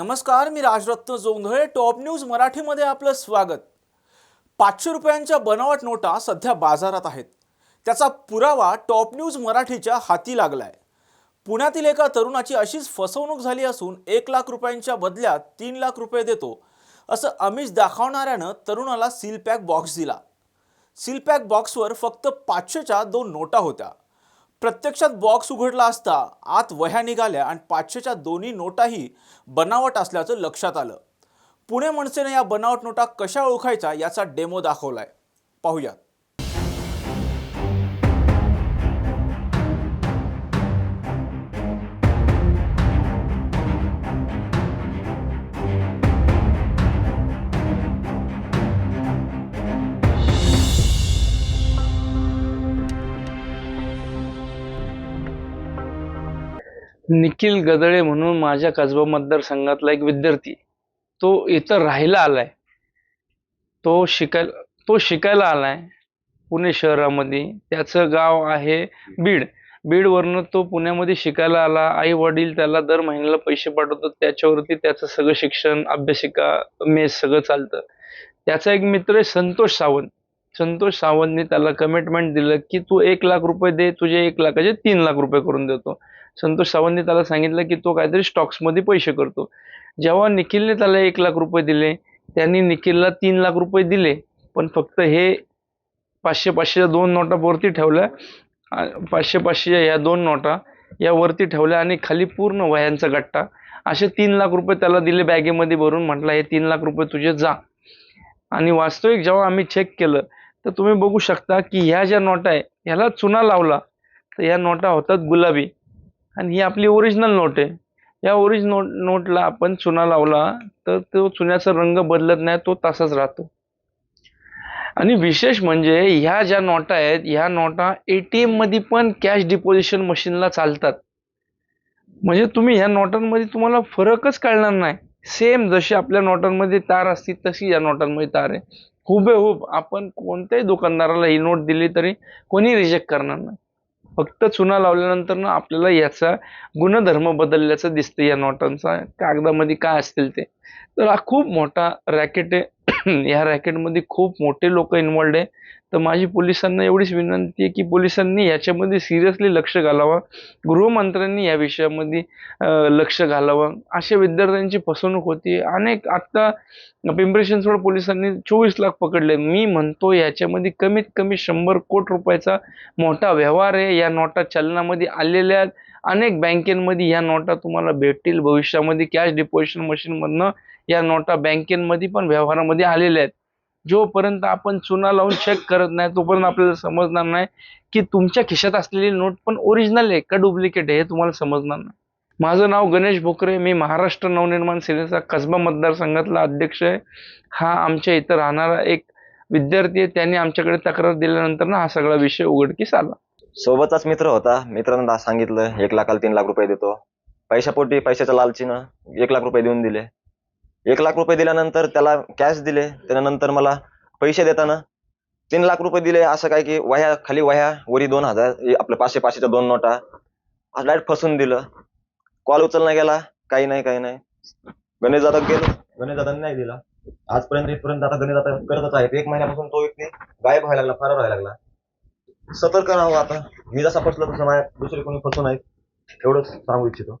नमस्कार मी Rajratna Jondhale top news मराठीमध्ये आपलं स्वागत. पाचशे रुपयांच्या बनावट नोटा सध्या बाजारात आहेत. त्याचा पुरावा टॉप न्यूज मराठीच्या हाती लागलाय. पुण्यातील एका तरुणाची अशीच फसवणूक झाली असून एक लाख रुपयांच्या बदल्यात तीन लाख रुपये देतो असं अमिष दाखवणाऱ्यानं तरुणाला सील पॅक बॉक्स दिला. सील पॅक बॉक्सवर फक्त पाचशेच्या दोन नोटा होत्या. प्रत्यक्षात बॉक्स उघडला असता आत वह्या निघाल्या आणि पाचशेच्या दोन्ही नोटाही बनावट असल्याचं लक्षात आलं. पुणे मनसेने या बनावट नोटा कशा ओळखायच्या याचा डेमो दाखवलाय. पाहूयात. निखिल गदळे म्हणून माझ्या कसबा मतदारसंघातला एक विद्यार्थी तो इथं राहायला आलाय. तो शिकायला तो शिकायला आलाय पुणे शहरामध्ये. त्याचं गाव आहे बीड. बीडवरनं तो पुण्यामध्ये शिकायला आला. आई वडील त्याला दर महिन्याला पैसे पाठवतात. त्याच्यावरती त्याचं सगळं शिक्षण अभ्यासिका मेस सगळं चालतं. त्याचा एक मित्र आहे संतोष सावंत. संतोष सावंतने त्याला कमिटमेंट दिलं की तू एक लाख रुपये दे तुझे एक लाखाचे तीन लाख रुपये करून देतो. संतोष सावंतने त्याला सांगितलं की तो काहीतरी स्टॉक्समध्ये पैसे करतो. जेव्हा निखिलने त्याला एक लाख रुपये दिले त्यांनी निखिलला तीन लाख रुपये दिले पण फक्त हे पाचशे पाचशेच्या दोन नोटा वरती ठेवल्या पाचशे पाचशेच्या या दोन नोटा या वरती ठेवल्या आणि खाली पूर्ण वह्यांचा गट्टा. असे तीन लाख रुपये त्याला दिले बॅगेमध्ये भरून म्हटलं हे तीन लाख रुपये तुझे जा. आणि वास्तविक जेव्हा आम्ही चेक केलं तर तुम्ही बघू शकता की ह्या ज्या नोटा आहे ह्याला चुना लावला. तर या नोटा होतात गुलाबी. आणि ही आपली ओरिजिनल नोट आहे. या ओरिजिनल नोट नोटला आपण चुना लावला तर तो चुन्याचा रंग बदलत नाही तो तसाच राहतो. आणि विशेष म्हणजे ह्या ज्या नोटा आहेत ह्या नोटा एटीएममध्ये पण कॅश डिपॉझिशन मशीनला चालतात. म्हणजे तुम्ही ह्या नोटांमध्ये तुम्हाला फरकच कळणार नाही. सेम जशी आपल्या नोटांमध्ये तार असतील तशी या नोटांमध्ये तार आहे. हुबेहूब आपण कोणत्याही दुकानदाराला ही नोट दिली तरी कोणी रिजेक्ट करणार नाही. फक्त चुना लावल्यानंतर ना आपल्याला याचा गुणधर्म बदलल्याचं दिसतं या नोटांचा. कागदामध्ये काय असतील ते. तर हा खूप मोठा रॅकेट आहे. या रॅकेटमध्ये खूप मोठे लोक इन्वॉल्ड आहे. तर माझी पोलिसांना एवढीच विनंती आहे की पोलिसांनी याच्यामध्ये सिरियसली लक्ष घालावं. गृहमंत्र्यांनी या विषयामध्ये लक्ष घालावं. अशा विद्यार्थ्यांची फसवणूक होती. अनेक आत्ता पिंपरी चिंचवड पोलिसांनी चोवीस लाख पकडले. मी म्हणतो याच्यामध्ये कमीत कमी शंभर कोटी रुपयाचा मोठा व्यवहार आहे. या नोटा चलनामध्ये आलेल्या आहेत. अनेक बँकेमध्ये या नोटा तुम्हाला भेटतील. भविष्यामध्ये कॅश डिपॉझिशन मशीनमधनं या नोटा बँकेमध्ये पण व्यवहारामध्ये आलेल्या आहेत. जोपर्यंत आपण चुना लावून चेक करत नाही तोपर्यंत आपल्याला समजणार नाही की तुमच्या खिशात असलेली नोट पण ओरिजिनल आहे का डुप्लिकेट आहे हे तुम्हाला समजणार नाही. माझं नाव गणेश भोकरे मी महाराष्ट्र नवनिर्माण सेनेचा कसबा मतदारसंघातला अध्यक्ष आहे. हा आमच्या इथं राहणारा एक विद्यार्थी आहे त्यांनी आमच्याकडे तक्रार दिल्यानंतर ना हा सगळा विषय उघडकीस आला. सोबतच मित्र होता. मित्रांना दा- सांगितलं एक लाखाला तीन लाख रुपये देतो. पैशापोटी पैशाच्या लालचीनं एक लाख रुपये देऊन दिले. एक लाख रुपये दिल्यानंतर त्याला कॅश दिले. त्यानंतर मला पैसे देताना तीन लाख रुपये दिले. असं काय की वह्या खाली वह्या वरी दोन हजार आपल्या आपलं पाचशे पाचशेच्या दोन नोटा. डायरेक्ट फसून दिलं. कॉल उचलला गेला. काही नाही काही नाही. गणेश दादा गेलो. गणेश दादांनी नाही दिला. आजपर्यंत इथपर्यंत आता गणेश दादा करतच आहेत. एक महिन्यापासून तो व्यक्ती गायब व्हायला लागला फरार व्हायला लागला. सतर्क राहू आता. मी जसा फसलो तसं माझ्या दुसरे कोणी फसून आहेत एवढंच सांगू इच्छितो.